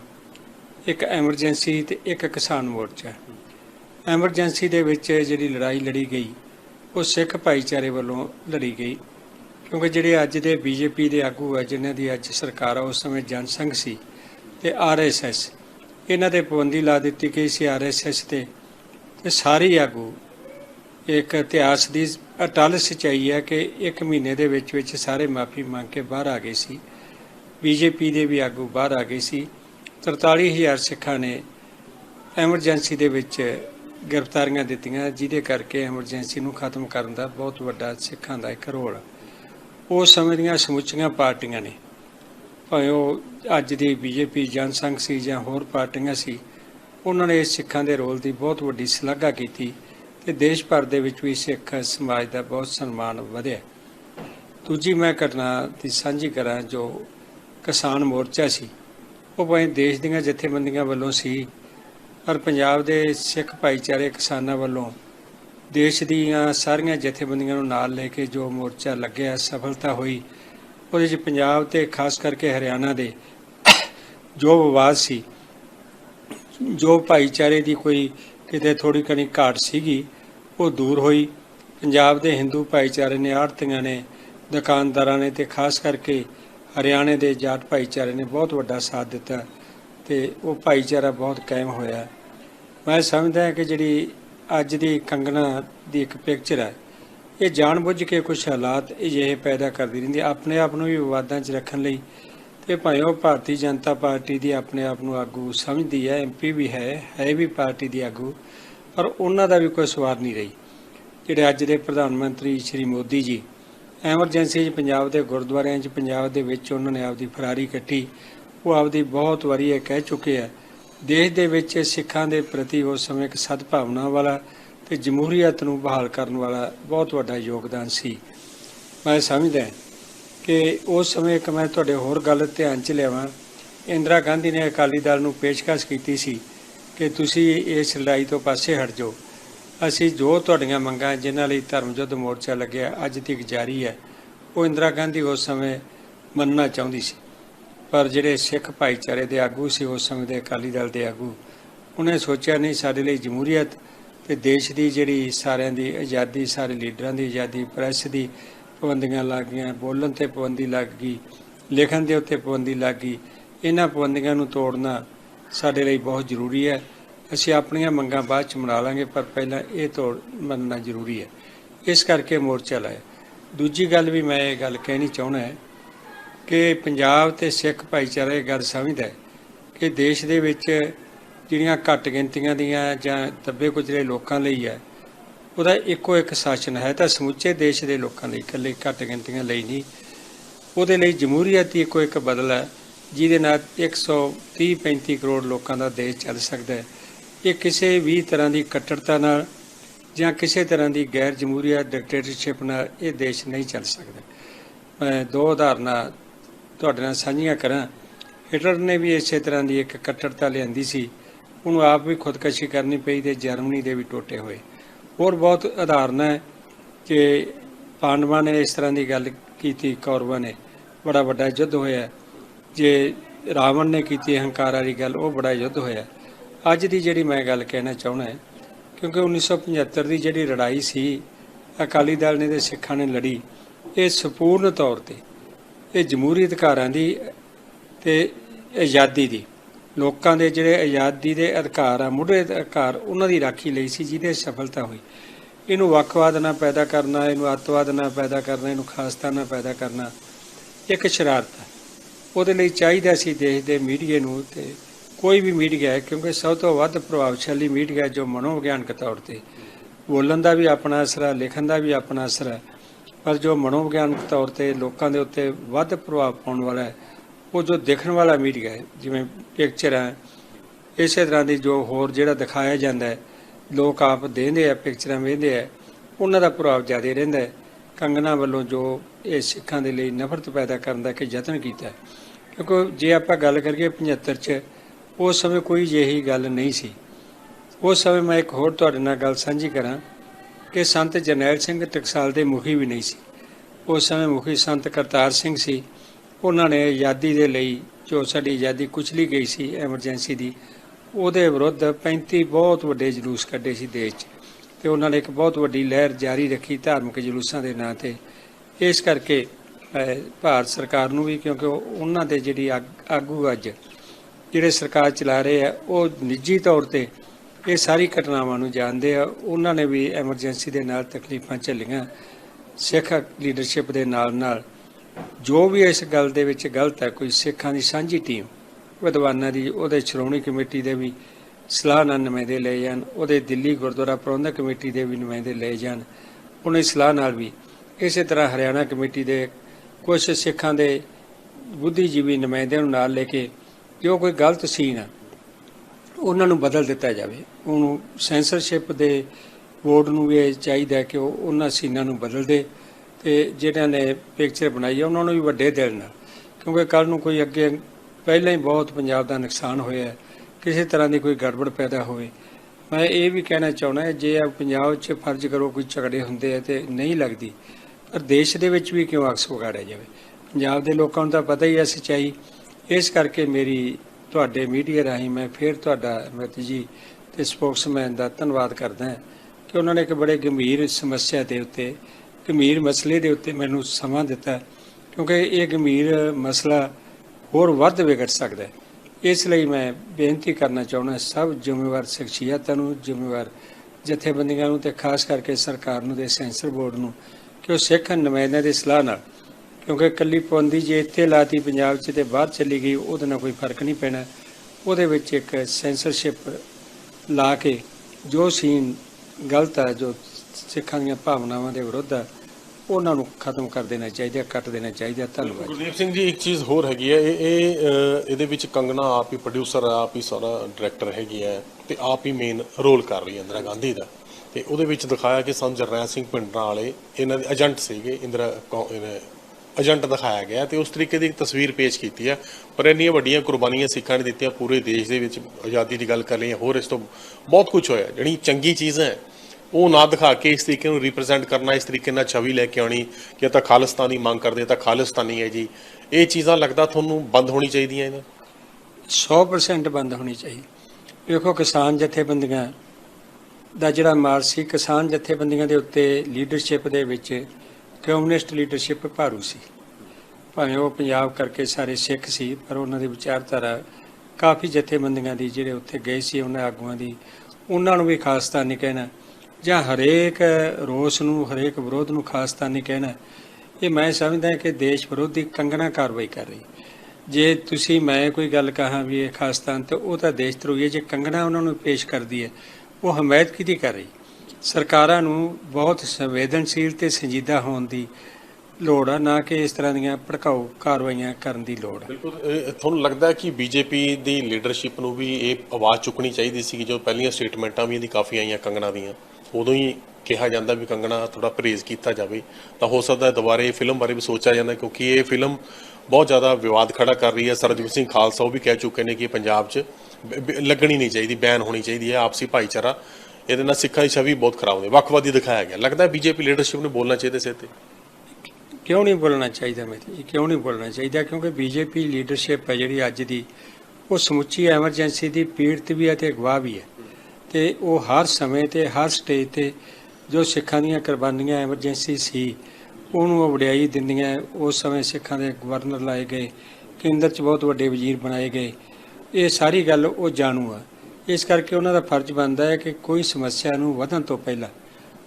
Speaker 2: ਇੱਕ ਐਮਰਜੈਂਸੀ ਤੇ ਇੱਕ ਕਿਸਾਨ ਮੋਰਚਾ। ਐਮਰਜੈਂਸੀ ਦੇ ਵਿੱਚ ਜਿਹੜੀ ਲੜਾਈ ਲੜੀ ਗਈ, ਉਹ ਸਿੱਖ ਭਾਈਚਾਰੇ ਵੱਲੋਂ ਲੜੀ ਗਈ। ਕਿਉਂਕਿ ਜਿਹੜੇ ਅੱਜ ਦੇ ਬੀਜੇਪੀ ਦੇ ਆਗੂ ਹੈ ਜਿਨ੍ਹਾਂ ਦੀ ਅੱਜ ਸਰਕਾਰ ਆ, ਉਸ ਸਮੇਂ ਜਨਸੰਘ ਸੀ ਤੇ ਆਰਐਸਐਸ ਇਹਨਾਂ ਤੇ ਪਾਬੰਦੀ ਲਾ ਦਿੱਤੀ ਗਈ ਸੀ ਆਰਐਸਐਸ ਤੇ। ਇਹ ਸਾਰੇ ਆਗੂ, ਇੱਕ ਇਤਿਹਾਸ ਦੀ ਅਟਲ ਸਚਾਈ ਹੈ ਕਿ ਇੱਕ ਮਹੀਨੇ ਦੇ ਵਿੱਚ ਵਿੱਚ ਸਾਰੇ ਮਾਫੀ ਮੰਗ ਕੇ ਬਾਹਰ ਆ ਗਏ ਸੀ। ਬੀਜੇਪੀ ਦੇ ਵੀ ਆਗੂ ਬਾਹਰ ਆ ਗਏ ਸੀ। 43000 ਸਿੱਖਾਂ ਨੇ ਐਮਰਜੈਂਸੀ ਦੇ ਵਿੱਚ ਗ੍ਰਿਫਤਾਰੀਆਂ ਦਿੱਤੀਆਂ, ਜਿਹਦੇ ਕਰਕੇ ਐਮਰਜੈਂਸੀ ਨੂੰ ਖਤਮ ਕਰਨ ਦਾ ਬਹੁਤ ਵੱਡਾ ਸਿੱਖਾਂ ਦਾ ਇੱਕ ਰੋਲ ਉਹ ਸਮੇਂ ਦੀਆਂ ਸਮੁੱਚੀਆਂ ਪਾਰਟੀਆਂ ਨੇ, ਭਾਵੇਂ ਉਹ ਅੱਜ ਦੀ ਬੀਜੇਪੀ, ਜਨਸੰਘ ਸੀ ਜਾਂ ਹੋਰ ਪਾਰਟੀਆਂ ਸੀ, ਉਹਨਾਂ ਨੇ ਸਿੱਖਾਂ ਦੇ ਰੋਲ ਦੀ ਬਹੁਤ ਵੱਡੀ ਸ਼ਲਾਘਾ ਕੀਤੀ ਤੇ ਦੇਸ਼ ਭਰ ਦੇ ਵਿੱਚ ਵੀ ਸਿੱਖ ਸਮਾਜ ਦਾ ਬਹੁਤ ਸਨਮਾਨ ਵਧਿਆ। ਦੂਜੀ ਮੈਂ ਘਟਨਾ ਦੀ ਸਾਂਝੀ ਕਰਾਂ ਜੋ ਕਿਸਾਨ ਮੋਰਚਾ ਸੀ, ਉਹ ਭਾਵੇਂ ਦੇਸ਼ ਦੀਆਂ ਜਥੇਬੰਦੀਆਂ ਵੱਲੋਂ ਸੀ ਔਰ ਪੰਜਾਬ ਦੇ ਸਿੱਖ ਭਾਈਚਾਰੇ ਕਿਸਾਨਾਂ ਵੱਲੋਂ ਦੇਸ਼ ਦੀਆਂ ਸਾਰੀਆਂ ਜਥੇਬੰਦੀਆਂ ਨੂੰ ਨਾਲ ਲੈ ਕੇ ਜੋ ਮੋਰਚਾ ਲੱਗਿਆ, ਸਫਲਤਾ ਹੋਈ, ਉਹਦੇ 'ਚ ਪੰਜਾਬ ਤੇ ਖਾਸ ਕਰਕੇ ਹਰਿਆਣਾ ਦੇ ਜੋ ਵਿਵਾਦ ਸੀ, ਜੋ ਭਾਈਚਾਰੇ ਦੀ ਕੋਈ ਕਿਤੇ ਥੋੜੀ ਕਣੀ ਘਾਟ ਸੀਗੀ, ਉਹ ਦੂਰ ਹੋਈ। ਪੰਜਾਬ ਦੇ ਹਿੰਦੂ ਭਾਈਚਾਰੇ ਨੇ ਆੜਤੀਆਂ ਨੇ, ਦੁਕਾਨਦਾਰਾਂ ਨੇ ਤੇ ਖਾਸ ਕਰਕੇ ਹਰਿਆਣੇ ਦੇ ਜਾਟ ਭਾਈਚਾਰੇ ਨੇ ਬਹੁਤ ਵੱਡਾ ਸਾਥ ਦਿੱਤਾ। ਤੇ ਉਹ ਭਾਈਚਾਰਾ ਬਹੁਤ ਕਾਇਮ ਹੋਇਆ। ਮੈਂ ਸਮਝਦਾ ਕਿ ਜਿਹੜੀ ਅੱਜ ਦੀ ਕੰਗਣਾ ਦੀ ਇੱਕ ਪਿਕਚਰ ਹੈ, ਇਹ ਜਾਣਬੁੱਝ ਕੇ ਕੁਝ ਹਾਲਾਤ ਅਜਿਹੇ ਪੈਦਾ ਕਰਦੀ ਰਹਿੰਦੀ ਆਪਣੇ ਆਪ ਨੂੰ ਵੀ ਵਿਵਾਦਾਂ 'ਚ ਰੱਖਣ ਲਈ। ਤੇ ਭਾਵੇਂ ਉਹ ਭਾਰਤੀ ਜਨਤਾ ਪਾਰਟੀ ਦੀ ਆਪਣੇ ਆਪ ਨੂੰ ਆਗੂ ਸਮਝਦੀ ਹੈ ਐਮਪੀ ਵੀ ਹੈ ਹੈ ਵੀ ਪਾਰਟੀ ਦੀ ਆਗੂ, ਪਰ ਉਹਨਾਂ ਦਾ ਵੀ ਕੋਈ ਸਵਾਰ ਨਹੀਂ ਰਹੀ। ਜਿਹੜੇ ਅੱਜ ਦੇ ਪ੍ਰਧਾਨ ਮੰਤਰੀ ਸ਼੍ਰੀ ਮੋਦੀ ਜੀ, ਐਮਰਜੈਂਸੀ 'ਚ ਪੰਜਾਬ ਦੇ ਗੁਰਦੁਆਰਿਆਂ 'ਚ, ਪੰਜਾਬ ਦੇ ਵਿੱਚ ਉਹਨਾਂ ਨੇ ਆਪਦੀ ਫਰਾਰੀ ਕੱਟੀ ਉਹ ਆਪਦੀ ਬਹੁਤ ਵਾਰੀ ਇਹ ਕਹਿ ਚੁੱਕੇ ਆ, ਦੇਸ਼ ਦੇ ਵਿੱਚ ਸਿੱਖਾਂ ਦੇ ਪ੍ਰਤੀ ਉਸ ਸਮੇਂ ਇੱਕ ਸਦਭਾਵਨਾ ਵਾਲਾ ਤੇ ਜਮਹੂਰੀਅਤ ਨੂੰ ਬਹਾਲ ਕਰਨ ਵਾਲਾ ਬਹੁਤ ਵੱਡਾ ਯੋਗਦਾਨ ਸੀ। ਮੈਂ ਸਮਝਦਾ ਕਿ ਉਸ ਸਮੇਂ ਇੱਕ ਮੈਂ ਤੁਹਾਡੇ ਹੋਰ ਗੱਲ ਧਿਆਨ 'ਚ ਲਿਆਵਾਂ। ਇੰਦਰਾ ਗਾਂਧੀ ਨੇ ਅਕਾਲੀ ਦਲ ਨੂੰ ਪੇਸ਼ਕਸ਼ ਕੀਤੀ ਸੀ ਕਿ ਤੁਸੀਂ ਇਸ ਲੜਾਈ ਤੋਂ ਪਾਸੇ ਹਟ ਜਾਓ। ਅਸੀਂ ਜੋ ਤੁਹਾਡੀਆਂ ਮੰਗਾਂ ਜਿਨ੍ਹਾਂ ਲਈ ਧਰਮ ਯੁੱਧ ਮੋਰਚਾ ਲੱਗਿਆ, ਅੱਜ ਤੱਕ ਜਾਰੀ ਹੈ, ਉਹ ਇੰਦਰਾ ਗਾਂਧੀ ਉਸ ਸਮੇਂ ਮੰਨਣਾ ਚਾਹੁੰਦੀ ਸੀ। ਪਰ ਜਿਹੜੇ ਸਿੱਖ ਭਾਈਚਾਰੇ ਦੇ ਆਗੂ ਸੀ, ਉਸ ਸਮੇਂ ਦੇ ਅਕਾਲੀ ਦਲ ਦੇ ਆਗੂ, ਉਹਨੇ ਸੋਚਿਆ ਨਹੀਂ ਸਾਡੇ ਲਈ ਜਮਹੂਰੀਅਤ ਤੇ ਦੇਸ਼ ਦੀ ਜਿਹੜੀ ਸਾਰਿਆਂ ਦੀ ਆਜ਼ਾਦੀ, ਸਾਰੇ ਲੀਡਰਾਂ ਦੀ ਆਜ਼ਾਦੀ, ਪ੍ਰੈਸ ਦੀ ਪਾਬੰਦੀਆਂ ਲੱਗ ਗਈਆਂ, ਬੋਲਣ ਤੇ ਪਾਬੰਦੀ ਲੱਗ ਗਈ, ਲਿਖਣ ਦੇ ਉੱਤੇ ਪਾਬੰਦੀ ਲੱਗ ਗਈ। ਇਹਨਾਂ ਪਾਬੰਦੀਆਂ ਨੂੰ ਤੋੜਨਾ ਸਾਡੇ ਲਈ ਬਹੁਤ ਜ਼ਰੂਰੀ ਹੈ। ਅਸੀਂ ਆਪਣੀਆਂ ਮੰਗਾਂ ਬਾਅਦ ਚ ਮਨਾ ਲਾਂਗੇ, ਪਰ ਪਹਿਲਾਂ ਇਹ ਤੋੜ ਮੰਨਣਾ ਜ਼ਰੂਰੀ ਹੈ। ਇਸ ਕਰਕੇ ਮੋਰਚਾ ਲਾਇਆ। ਦੂਜੀ ਗੱਲ ਵੀ ਮੈਂ ਇਹ ਗੱਲ ਕਹਿਣੀ ਚਾਹੁੰਦਾ ਹੈ ਕਿ ਪੰਜਾਬ ਤੇ ਸਿੱਖ ਭਾਈਚਾਰਾ ਇਹ ਗੱਲ ਸਮਝਦਾ ਕਿ ਦੇਸ਼ ਦੇ ਵਿੱਚ ਜਿਹੜੀਆਂ ਘੱਟ ਗਿਣਤੀਆਂ ਦੀਆਂ ਜਾਂ ਦੱਬੇ ਕੁਚਲੇ ਲੋਕਾਂ ਲਈ ਹੈ, ਉਹਦਾ ਇੱਕੋ ਇੱਕ ਸ਼ਾਸਨ ਹੈ ਤਾਂ ਸਮੁੱਚੇ ਦੇਸ਼ ਦੇ ਲੋਕਾਂ ਲਈ ਇਕੱਲੇ ਘੱਟ ਗਿਣਤੀਆਂ ਲਈ ਨਹੀਂ। ਉਹਦੇ ਲਈ ਜਮਹੂਰੀਅਤ ਹੀ ਇੱਕੋ ਇੱਕ ਬਦਲ ਹੈ, ਜਿਹਦੇ ਨਾਲ 130 35 ਕਰੋੜ ਲੋਕਾਂ ਦਾ ਦੇਸ਼ ਚੱਲ ਸਕਦਾ ਹੈ। ਇਹ ਕਿਸੇ ਵੀ ਤਰ੍ਹਾਂ ਦੀ ਕੱਟੜਤਾ ਨਾਲ ਜਾਂ ਕਿਸੇ ਤਰ੍ਹਾਂ ਦੀ ਗੈਰ ਜਮਹੂਰੀਅਤ ਡਿਕਟੇਟਰਸ਼ਿਪ ਨਾਲ ਇਹ ਦੇਸ਼ ਨਹੀਂ ਚੱਲ ਸਕਦਾ। ਮੈਂ ਦੋ ਉਦਾਹਰਨਾਂ ਤੁਹਾਡੇ ਨਾਲ ਸਾਂਝੀਆਂ ਕਰਾਂ। ਹਿਟਲਰ ਨੇ ਵੀ ਇਸੇ ਤਰ੍ਹਾਂ ਦੀ ਇੱਕ ਕੱਟੜਤਾ ਲਿਆਂਦੀ ਸੀ। ਉਹਨੂੰ ਆਪ ਵੀ ਖੁਦਕਸ਼ੀ ਕਰਨੀ ਪਈ ਤੇ ਜਰਮਨੀ ਦੇ ਵੀ ਟੋਟੇ ਹੋਏ। ਹੋਰ ਬਹੁਤ ਉਦਾਹਰਨਾਂ ਹੈ ਕਿ ਪਾਂਡਵਾਂ ਨੇ ਇਸ ਤਰ੍ਹਾਂ ਦੀ ਗੱਲ ਕੀਤੀ, ਕੌਰਵਾਂ ਨੇ। ਬੜਾ ਵੱਡਾ ਯੁੱਧ ਹੋਇਆ। ਜੇ ਰਾਵਣ ਨੇ ਕੀਤੀ ਹੰਕਾਰ ਵਾਲੀ ਗੱਲ, ਉਹ ਬੜਾ ਯੁੱਧ ਹੋਇਆ। ਅੱਜ ਦੀ ਜਿਹੜੀ ਮੈਂ ਗੱਲ ਕਹਿਣਾ ਚਾਹੁੰਦਾ ਹੈ, ਕਿਉਂਕਿ 1975 ਦੀ ਜਿਹੜੀ ਲੜਾਈ ਸੀ, ਅਕਾਲੀ ਦਲ ਨੇ ਤੇ ਸਿੱਖਾਂ ਨੇ ਲੜੀ, ਇਹ ਸੰਪੂਰਨ ਤੌਰ ਤੇ ਇਹ ਜਮਹੂਰੀ ਅਧਿਕਾਰਾਂ ਦੀ ਤੇ ਆਜ਼ਾਦੀ ਦੀ। ਲੋਕਾਂ ਦੇ ਜਿਹੜੇ ਆਜ਼ਾਦੀ ਦੇ ਅਧਿਕਾਰ ਆ, ਮੁੱਢਲੇ ਅਧਿਕਾਰ, ਉਹਨਾਂ ਦੀ ਰਾਖੀ ਲਈ ਸੀ, ਜਿਹਦੇ ਸਫਲਤਾ ਹੋਈ। ਇਹਨੂੰ ਵੱਖਵਾਦ ਨਾ ਪੈਦਾ ਕਰਨਾ, ਇਹਨੂੰ ਅੱਤਵਾਦ ਨਾ ਪੈਦਾ ਕਰਨਾ, ਇਹਨੂੰ ਖਾਸਤਾ ਨਾ ਪੈਦਾ ਕਰਨਾ, ਇੱਕ ਸ਼ਰਾਰਤ ਹੈ ਉਹਦੇ ਲਈ ਚਾਹੀਦਾ ਸੀ ਦੇਸ਼ ਦੇ ਮੀਡੀਏ ਨੂੰ ਤੇ ਕੋਈ ਵੀ ਮੀਡੀਆ ਹੈ, ਕਿਉਂਕਿ ਸਭ ਤੋਂ ਵੱਧ ਪ੍ਰਭਾਵਸ਼ਾਲੀ ਮੀਡੀਆ ਜੋ ਮਨੋਵਿਗਿਆਨਕ ਤੌਰ ਤੇ ਬੋਲਣ ਦਾ ਵੀ ਆਪਣਾ ਅਸਰ ਹੈ ਲਿਖਣ ਦਾ ਵੀ ਆਪਣਾ ਅਸਰ ਹੈ ਪਰ ਜੋ ਮਨੋਵਿਗਿਆਨਕ ਤੌਰ ਤੇ ਲੋਕਾਂ ਦੇ ਉੱਤੇ ਵੱਧ ਪ੍ਰਭਾਵ ਪਾਉਣ ਵਾਲਾ ਹੈ, ਉਹ ਜੋ ਦੇਖਣ ਵਾਲਾ ਮੀਡੀਆ ਹੈ, ਜਿਵੇਂ ਪਿਕਚਰ ਹੈ, ਇਸੇ ਤਰ੍ਹਾਂ ਦੀ ਜੋ ਹੋਰ ਜਿਹੜਾ ਦਿਖਾਇਆ ਜਾਂਦਾ ਹੈ, ਲੋਕ ਆਪ ਦੇਖਦੇ ਆ ਪਿਕਚਰਾਂ ਵੇਖਦੇ ਆ, ਉਹਨਾਂ ਦਾ ਪ੍ਰਭਾਵ ਜ਼ਿਆਦਾ ਰਹਿੰਦਾ ਹੈ। ਕੰਗਨਾ ਵੱਲੋਂ ਜੋ ਇਹ ਸਿੱਖਾਂ ਦੇ ਲਈ ਨਫ਼ਰਤ ਪੈਦਾ ਕਰਨ ਦਾ ਕਿ ਯਤਨ ਕੀਤਾ ਕਿਉਂਕਿ ਜੇ ਆਪਾਂ ਗੱਲ ਕਰੀਏ 75 ਚ, ਉਸ ਸਮੇਂ ਕੋਈ ਜਿਹੀ ਗੱਲ ਨਹੀਂ ਸੀ। ਉਸ ਸਮੇਂ ਮੈਂ ਇੱਕ ਹੋਰ ਤੁਹਾਡੇ ਨਾਲ ਗੱਲ ਸਾਂਝੀ ਕਰਾਂ। ਕਿ ਸੰਤ ਜਰਨੈਲ ਸਿੰਘ ਟਕਸਾਲ ਦੇ ਮੁਖੀ ਵੀ ਨਹੀਂ ਸੀ। ਉਸ ਸਮੇਂ ਮੁਖੀ ਸੰਤ ਕਰਤਾਰ ਸਿੰਘ ਸੀ। ਉਹਨਾਂ ਨੇ ਆਜ਼ਾਦੀ ਦੇ ਲਈ ਜੋ ਸਾਡੀ ਆਜ਼ਾਦੀ ਕੁਚਲੀ ਗਈ ਸੀ, ਐਮਰਜੈਂਸੀ ਦੀ, ਉਹਦੇ ਵਿਰੁੱਧ 35 ਬਹੁਤ ਵੱਡੇ ਜਲੂਸ ਕੱਢੇ ਸੀ ਦੇਸ਼ 'ਚ ਤੇ ਉਹਨਾਂ ਨੇ ਇੱਕ ਬਹੁਤ ਵੱਡੀ ਲਹਿਰ ਜਾਰੀ ਰੱਖੀ ਧਾਰਮਿਕ ਜਲੂਸਾਂ ਦੇ ਨਾਂ ਤੇ। ਇਸ ਕਰਕੇ ਭਾਰਤ ਸਰਕਾਰ ਨੂੰ ਵੀ ਕਿਉਂਕਿ ਉਹ- ਉਹਨਾਂ ਦੇ ਜਿਹੜੀ ਆਗ- ਆਗੂ ਅੱਜ, ਜਿਹੜੇ ਸਰਕਾਰ ਚਲਾ ਰਹੇ ਆ, ਉਹ ਨਿੱਜੀ ਤੌਰ ਤੇ ਇਹ ਸਾਰੀ ਘਟਨਾਵਾਂ ਨੂੰ ਜਾਣਦੇ ਆ, ਉਹਨਾਂ ਨੇ ਵੀ ਐਮਰਜੈਂਸੀ ਦੇ ਨਾਲ ਤਕਲੀਫਾਂ ਝੱਲੀਆਂ। ਸਿੱਖ ਲੀਡਰਸ਼ਿਪ ਦੇ ਨਾਲ ਨਾਲ ਜੋ ਵੀ ਇਸ ਗੱਲ ਦੇ ਵਿੱਚ ਗਲਤ ਹੈ, ਕੋਈ ਸਿੱਖਾਂ ਦੀ ਸਾਂਝੀ ਟੀਮ, ਵਿਦਵਾਨਾਂ ਦੀ, ਉਹਦੇ ਸ਼੍ਰੋਮਣੀ ਕਮੇਟੀ ਦੇ ਵੀ ਸਲਾਹ ਨਾਲ ਨੁਮਾਇੰਦੇ ਲਏ ਜਾਣ, ਉਹਦੇ ਦਿੱਲੀ ਗੁਰਦੁਆਰਾ ਪ੍ਰਬੰਧਕ ਕਮੇਟੀ ਦੇ ਵੀ ਨੁਮਾਇੰਦੇ ਲਏ ਜਾਣ, ਉਹਨਾਂ ਦੀ ਸਲਾਹ ਨਾਲ ਵੀ ਇਸੇ ਤਰ੍ਹਾਂ ਹਰਿਆਣਾ ਕਮੇਟੀ ਦੇ ਕੁਝ ਸਿੱਖਾਂ ਦੇ ਬੁੱਧੀਜੀਵੀ ਨੁਮਾਇੰਦਿਆਂ ਨੂੰ ਨਾਲ ਲੈ ਕੇ ਜੋ ਕੋਈ ਗਲਤ ਸੀਨ ਆ, ਉਹਨਾਂ ਨੂੰ ਬਦਲ ਦਿੱਤਾ ਜਾਵੇ। ਉਹਨੂੰ ਸੈਂਸਰਸ਼ਿਪ ਦੇ ਬੋਰਡ ਨੂੰ ਵੀ ਇਹ ਚਾਹੀਦਾ ਕਿ ਉਹ ਉਹਨਾਂ ਸੀਨਾਂ ਨੂੰ ਬਦਲ ਦੇ ਤੇ ਜਿਹੜਿਆਂ ਨੇ ਪਿਕਚਰ ਬਣਾਈ ਹੈ ਉਹਨਾਂ ਨੂੰ ਵੀ ਵੱਡੇ ਦਿਲ ਨਾਲ। ਕਿਉਂਕਿ ਕੱਲ ਨੂੰ ਕੋਈ ਅੱਗੇ ਪਹਿਲਾਂ ਹੀ ਬਹੁਤ ਪੰਜਾਬ ਦਾ ਨੁਕਸਾਨ ਹੋਇਆ ਹੈ, ਕਿਸੇ ਤਰ੍ਹਾਂ ਦੀ ਕੋਈ ਗੜਬੜ ਪੈਦਾ ਹੋਵੇ। ਮੈਂ ਇਹ ਵੀ ਕਹਿਣਾ ਚਾਹੁੰਦਾ ਜੇ ਆ ਪੰਜਾਬ 'ਚ ਫਰਜ਼ ਕਰੋ ਕੋਈ ਝਗੜੇ ਹੁੰਦੇ ਆ ਤੇ ਨਹੀਂ ਲੱਗਦੀ, ਪਰ ਦੇਸ਼ ਦੇ ਵਿੱਚ ਵੀ ਕਿਉਂ ਅਕਸ ਵਿਗਾੜਿਆ ਜਾਵੇ? ਪੰਜਾਬ ਦੇ ਲੋਕਾਂ ਨੂੰ ਤਾਂ ਪਤਾ ਹੀ ਹੈ ਸੱਚਾਈ। ਇਸ ਕਰਕੇ ਮੇਰੀ ਤੁਹਾਡੇ ਮੀਡੀਆ ਰਾਹੀਂ ਮੈਂ ਫਿਰ ਤੁਹਾਡਾ ਅਮਿਤ ਜੀ ਤੇ ਸਪੋਕਸਮੈਨ ਦਾ ਧੰਨਵਾਦ ਕਰਦਾ ਹਾਂ ਕਿ ਉਹਨਾਂ ਨੇ ਇੱਕ ਬੜੇ ਗੰਭੀਰ ਸਮੱਸਿਆ ਦੇ ਉੱਤੇ, ਗੰਭੀਰ ਮਸਲੇ ਦੇ ਉੱਤੇ ਮੈਨੂੰ ਸਮਾਂ ਦਿੱਤਾ ਕਿਉਂਕਿ ਇਹ ਗੰਭੀਰ ਮਸਲਾ ਹੋਰ ਵੱਧ ਵਿਗੜ ਸਕਦਾ ਹੈ। ਇਸ ਲਈ ਮੈਂ ਬੇਨਤੀ ਕਰਨਾ ਚਾਹੁੰਦਾ ਸਭ ਜ਼ਿੰਮੇਵਾਰ ਸ਼ਖਸੀਅਤਾਂ ਨੂੰ, ਜ਼ਿੰਮੇਵਾਰ ਜਥੇਬੰਦੀਆਂ ਨੂੰ ਤੇ ਖਾਸ ਕਰਕੇ ਸਰਕਾਰ ਨੂੰ ਤੇ ਸੈਂਸਰ ਬੋਰਡ ਨੂੰ ਕਿ ਉਹ ਸਿੱਖ ਨੁਮਾਇੰਦਿਆਂ ਦੀ ਸਲਾਹ ਨਾਲ, ਕਿਉਂਕਿ ਕੱਲੀ ਪਾਬੰਦੀ ਜੇ ਇੱਥੇ ਲਾਤੀ ਪੰਜਾਬ 'ਚ ਤੇ ਬਾਹਰ ਚਲੀ ਗਈ, ਉਹਦੇ ਨਾਲ ਕੋਈ ਫ਼ਰਕ ਨਹੀਂ ਪੈਣਾ। ਉਹਦੇ ਵਿੱਚ ਇੱਕ ਸੈਂਸਰਸ਼ਿਪ ਲਾ ਕੇ ਜੋ ਸੀਨ ਗਲਤ ਹੈ, ਜੋ ਸਿੱਖਾਂ ਦੀਆਂ ਭਾਵਨਾਵਾਂ ਦੇ ਵਿਰੁੱਧ ਹੈ, ਉਹਨਾਂ ਨੂੰ ਖਤਮ ਕਰ ਦੇਣਾ ਚਾਹੀਦਾ, ਕੱਟ ਦੇਣਾ ਚਾਹੀਦਾ। ਧੰਨਵਾਦ
Speaker 1: ਗੁਰਦੀਪ ਸਿੰਘ ਜੀ, ਇੱਕ ਚੀਜ਼ ਹੋਰ ਹੈਗੀ ਹੈ, ਇਹ ਇਹ ਇਹਦੇ ਵਿੱਚ ਕੰਗਣਾ ਆਪ ਹੀ ਪ੍ਰੋਡਿਊਸਰ ਆਪ ਹੀ ਸਾਰਾ ਡਾਇਰੈਕਟਰ ਹੈਗੀ ਹੈ ਤੇ ਆਪ ਹੀ ਮੇਨ ਰੋਲ ਕਰ ਰਹੀ ਹੈ ਇੰਦਰਾ ਗਾਂਧੀ ਦਾ। ਤੇ ਉਹਦੇ ਵਿੱਚ ਦਿਖਾਇਆ ਕਿ ਸੰਤ ਜਰਨੈਲ ਸਿੰਘ ਪਿੰਡਰਾਂ ਵਾਲੇ, ਇਹਨਾਂ ਦੇ ਏਜੰਟ ਸੀਗੇ, ਇੰਦਰਾ ਕੌ- ਏਜੰਟ ਦਿਖਾਇਆ ਗਿਆ ਤੇ ਉਸ ਤਰੀਕੇ ਦੀ ਇੱਕ ਤਸਵੀਰ ਪੇਸ਼ ਕੀਤੀ ਹੈ। ਪਰ ਇੰਨੀਆਂ ਵੱਡੀਆਂ ਕੁਰਬਾਨੀਆਂ ਸਿੱਖਾਂ ਨੇ ਦਿੱਤੀਆਂ, ਪੂਰੇ ਦੇਸ਼ ਦੇ ਵਿੱਚ ਆਜ਼ਾਦੀ ਦੀ ਗੱਲ ਕਰ ਲਈ ਹੋਰ ਇਸ ਤੋਂ ਬਹੁਤ ਕੁਝ ਹੋਇਆ। ਜਿਹੜੀ ਚੰਗੀ ਚੀਜ਼ ਹੈ, ਉਹ ਨਾ ਦਿਖਾ ਕੇ ਇਸ ਤਰੀਕੇ ਨੂੰ ਰਿਪਰੈਜ਼ੈਂਟ ਕਰਨਾ, ਇਸ ਤਰੀਕੇ ਨਾਲ ਛਵੀ ਲੈ ਕੇ ਆਉਣੀ ਕਿ ਇਹ ਤਾਂ ਖਾਲਿਸਤਾਨੀ ਮੰਗ ਕਰਦੇ ਆ, ਤਾਂ ਖਾਲਿਸਤਾਨੀ ਹੈ ਜੀ। ਇਹ ਚੀਜ਼ਾਂ ਲੱਗਦਾ ਤੁਹਾਨੂੰ ਬੰਦ ਹੋਣੀ ਚਾਹੀਦੀਆਂ ਇਹਨਾਂ?
Speaker 2: 100% ਬੰਦ ਹੋਣੀ ਚਾਹੀਦੀ ਵੇਖੋ, ਕਿਸਾਨ ਜਥੇਬੰਦੀਆਂ ਦਾ ਜਿਹੜਾ ਮਾਰਚ ਸੀ, ਕਿਸਾਨ ਜਥੇਬੰਦੀਆਂ ਦੇ ਉੱਤੇ ਲੀਡਰਸ਼ਿਪ ਦੇ ਵਿੱਚ ਕਮਿਊਨਿਸਟ ਲੀਡਰਸ਼ਿਪ ਭਾਰੂ ਸੀ? ਭਾਵੇਂ ਉਹ ਪੰਜਾਬ ਕਰਕੇ ਸਾਰੇ ਸਿੱਖ ਸੀ, ਪਰ ਉਹਨਾਂ ਦੀ ਵਿਚਾਰਧਾਰਾ ਕਾਫੀ ਜਥੇਬੰਦੀਆਂ ਦੀ ਜਿਹੜੇ ਉੱਥੇ ਗਏ ਸੀ, ਉਹਨਾਂ ਆਗੂਆਂ ਦੀ, ਉਹਨਾਂ ਨੂੰ ਵੀ ਖਾਸਤਾਨੀ ਕਹਿਣਾ। ਜਾਂ ਹਰੇਕ ਰੋਸ ਨੂੰ, ਹਰੇਕ ਵਿਰੋਧ ਨੂੰ ਖਾਸਤਾ ਨਹੀਂ ਕਹਿਣਾ। ਇਹ ਮੈਂ ਸਮਝਦਾ ਕਿ ਦੇਸ਼ ਵਿਰੋਧੀ ਕੰਗਣਾ ਕਾਰਵਾਈ ਕਰ ਰਹੀ। ਜੇ ਤੁਸੀਂ, ਮੈਂ ਕੋਈ ਗੱਲ ਕਹਾਂ ਵੀ ਇਹ ਖਾਸਤਾਨ ਤੇ ਉਹ ਤਾਂ ਦੇਸ਼ ਧਰੋਈਏ ਜੇ ਕੰਗਣਾ ਉਹਨਾਂ ਨੂੰ ਪੇਸ਼ ਕਰਦੀ ਹੈ, ਉਹ ਹਮਾਇਤ ਕਿਹਦੀ ਕਰ ਰਹੀ? ਸਰਕਾਰਾਂ ਨੂੰ ਬਹੁਤ ਸੰਵੇਦਨਸ਼ੀਲ ਤੇ ਸੰਜੀਦਾ ਹੋਣ ਦੀ ਲੋੜ ਆ, ਨਾ ਕਿ ਇਸ ਤਰ੍ਹਾਂ ਦੀਆਂ ਭੜਕਾਊ ਕਾਰਵਾਈਆਂ ਕਰਨ ਦੀ ਲੋੜ
Speaker 1: ਬਿਲਕੁਲ ਤੁਹਾਨੂੰ ਲੱਗਦਾ ਹੈ ਕਿ ਬੀਜੇਪੀ ਦੀ ਲੀਡਰਸ਼ਿਪ ਨੂੰ ਵੀ ਇਹ ਆਵਾਜ਼ ਚੁੱਕਣੀ ਚਾਹੀਦੀ ਸੀ ਕਿ ਜੋ ਪਹਿਲੀਆਂ ਸਟੇਟਮੈਂਟਾਂ ਵੀ ਇਹਦੀ ਕਾਫੀ ਆਈਆਂ, ਕੰਗਣਾ ਦੀਆਂ, ਉਦੋਂ ਹੀ ਕਿਹਾ ਜਾਂਦਾ ਵੀ ਕੰਗਣਾ ਥੋੜਾ ਪਰਹੇਜ਼ ਕੀਤਾ ਜਾਵੇ। ਤਾਂ ਹੋ ਸਕਦਾ ਹੈ ਦੁਬਾਰੇ ਇਹ ਫਿਲਮ ਬਾਰੇ ਵੀ ਸੋਚਿਆ ਜਾਂਦਾ, ਕਿਉਂਕਿ ਇਹ ਫਿਲਮ ਬਹੁਤ ਜ਼ਿਆਦਾ ਵਿਵਾਦ ਖੜਾ ਕਰ ਰਹੀ ਹੈ। ਸਰਜੀਤ ਸਿੰਘ ਖਾਲਸਾ ਉਹ ਵੀ ਕਹਿ ਚੁੱਕੇ ਨੇ ਕਿ ਪੰਜਾਬ 'ਚ ਲੱਗਣੀ ਨਹੀਂ ਚਾਹੀਦੀ, ਬੈਨ ਹੋਣੀ ਚਾਹੀਦੀ ਹੈ ਆਪਸੀ ਭਾਈਚਾਰਾ। ਇਹਦੇ ਨਾਲ ਸਿੱਖਾਂ ਦੀ ਛਵੀ ਬਹੁਤ ਖਰਾਬ ਹੋਈ ਹੈ। ਵੱਖਵਾਦੀ ਦਿਖਾਇਆ ਗਿਆ। ਲੱਗਦਾ ਹੈ ਬੀਜੇਪੀ ਲੀਡਰਸ਼ਿਪ ਨੂੰ ਬੋਲਣਾ ਚਾਹੀਦਾ ਸੀ 'ਤੇ।
Speaker 2: ਕਿਉਂ ਨਹੀਂ ਬੋਲਣਾ ਚਾਹੀਦਾ ਮੈਂ? ਕਿਉਂ ਨਹੀਂ ਬੋਲਣਾ ਚਾਹੀਦਾ? ਕਿਉਂਕਿ ਬੀਜੇਪੀ ਲੀਡਰਸ਼ਿਪ ਹੈ ਜਿਹੜੀ ਅੱਜ ਦੀ। ਉਹ ਸਮੁੱਚੀ ਐਮਰਜੈਂਸੀ ਦੀ ਪੀੜਤ ਵੀ ਹੈ ਤੇ ਅਗਵਾ ਵੀ ਹੈ। ਤੇ ਉਹ ਹਰ ਸਮੇਂ ਤੇ, ਹਰ ਸਟੇਜ ਤੇ ਜੋ ਸਿੱਖਾਂ ਦੀਆਂ ਕੁਰਬਾਨੀਆਂ ਐਮਰਜੈਂਸੀ ਸੀ, ਉਹਨੂੰ ਉਹ ਵਡਿਆਈ ਦਿੰਦੀਆਂ ਉਸ ਸਮੇਂ ਸਿੱਖਾਂ ਦੇ ਗਵਰਨਰ ਲਾਏ ਗਏ। ਕੇਂਦਰ 'ਚ ਬਹੁਤ ਵੱਡੇ ਵਜ਼ੀਰ ਬਣਾਏ ਗਏ। ਇਹ ਸਾਰੀ ਗੱਲ ਉਹ ਜਾਣੂ ਆ। ਇਸ ਕਰਕੇ ਉਹਨਾਂ ਦਾ ਫਰਜ਼ ਬਣਦਾ ਹੈ ਕਿ ਕੋਈ ਸਮੱਸਿਆ ਨੂੰ ਵਧਣ ਤੋਂ ਪਹਿਲਾਂ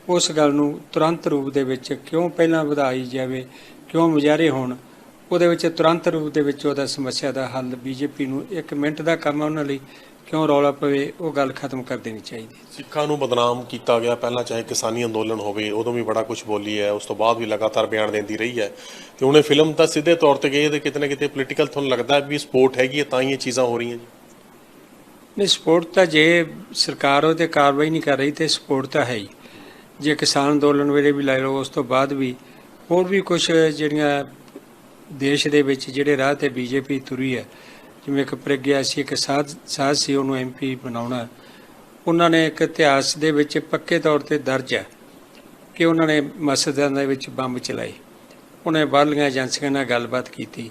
Speaker 2: ਉਸ ਗੱਲ ਨੂੰ ਤੁਰੰਤ ਰੂਪ ਦੇ ਵਿੱਚ ਕਿਉਂ ਪਹਿਲਾਂ ਵਧਾਈ ਜਾਵੇ, ਕਿਉਂ ਮੁਜ਼ਾਹਰੇ ਹੋਣ, ਉਹਦੇ ਵਿੱਚ ਤੁਰੰਤ ਰੂਪ ਦੇ ਵਿੱਚ ਉਹਦਾ ਸਮੱਸਿਆ ਦਾ ਹੱਲ ਬੀਜੇਪੀ ਨੂੰ ਇੱਕ ਮਿੰਟ ਦਾ ਕੰਮ ਹੈ ਉਹਨਾਂ ਲਈ, ਕਿਉਂ ਰੌਲਾ ਪਵੇ, ਉਹ ਗੱਲ ਖਤਮ ਕਰ ਦੇਣੀ ਚਾਹੀਦੀ
Speaker 1: ਸਿੱਖਾਂ ਨੂੰ ਬਦਨਾਮ ਕੀਤਾ ਗਿਆ, ਪਹਿਲਾਂ ਚਾਹੇ ਕਿਸਾਨੀ ਅੰਦੋਲਨ ਹੋਵੇ, ਉਦੋਂ ਵੀ ਬੜਾ ਕੁਝ ਬੋਲੀ ਹੈ, ਉਸ ਤੋਂ ਬਾਅਦ ਵੀ ਲਗਾਤਾਰ ਬਿਆਨ ਦਿੰਦੀ ਰਹੀ ਹੈ। ਤੇ ਉਹਨੇ ਫਿਲਮ ਤਾਂ ਸਿੱਧੇ ਤੌਰ ਤੇ ਗਈ ਹੈ ਤੇ ਕਿਤੇ ਨਾ ਕਿਤੇ ਪੋਲੀਟੀਕਲ ਤੁਹਾਨੂੰ ਲੱਗਦਾ ਵੀ ਸਪੋਰਟ ਹੈਗੀ ਹੈ, ਤਾਂ ਹੀ ਇਹ ਚੀਜ਼ਾਂ ਹੋ ਰਹੀਆਂ ਜੀ।
Speaker 2: ਨਹੀਂ, ਸਪੋਰਟ ਤਾਂ ਜੇ ਸਰਕਾਰ ਉਹਦੇ ਤੇ ਕਾਰਵਾਈ ਨਹੀਂ ਕਰ ਰਹੀ ਤੇ ਸਪੋਰਟ ਤਾਂ ਹੈ ਹੀ। ਜੇ ਕਿਸਾਨ ਅੰਦੋਲਨ ਵੇਲੇ ਵੀ ਲੈ ਲਓ, ਉਸ ਤੋਂ ਬਾਅਦ ਵੀ ਹੋਰ ਵੀ ਕੁਝ ਜਿਹੜੀਆਂ ਦੇਸ਼ ਦੇ ਵਿੱਚ ਜਿਹੜੇ ਰਾਹ ਤੇ ਬੀਜੇਪੀ ਤੁਰੀ ਹੈ, ਜਿਵੇਂ ਇੱਕ ਪ੍ਰਗਿਆ ਸੀ, ਇੱਕ ਸਾਧ ਸਾਧ ਸੀ, ਉਹਨੂੰ ਐਮਪੀ ਬਣਾਉਣਾ, ਉਹਨਾਂ ਨੇ ਇੱਕ ਇਤਿਹਾਸ ਦੇ ਵਿੱਚ ਪੱਕੇ ਤੌਰ ਤੇ ਦਰਜ ਹੈ ਕਿ ਉਹਨਾਂ ਨੇ ਮਸਜਿਦਾਂ ਦੇ ਵਿੱਚ ਬੰਬ ਚਲਾਏ। ਉਹਨੇ ਬਾਹਰਲੀਆਂ ਏਜੰਸੀਆਂ ਨਾਲ ਗੱਲਬਾਤ ਕੀਤੀ।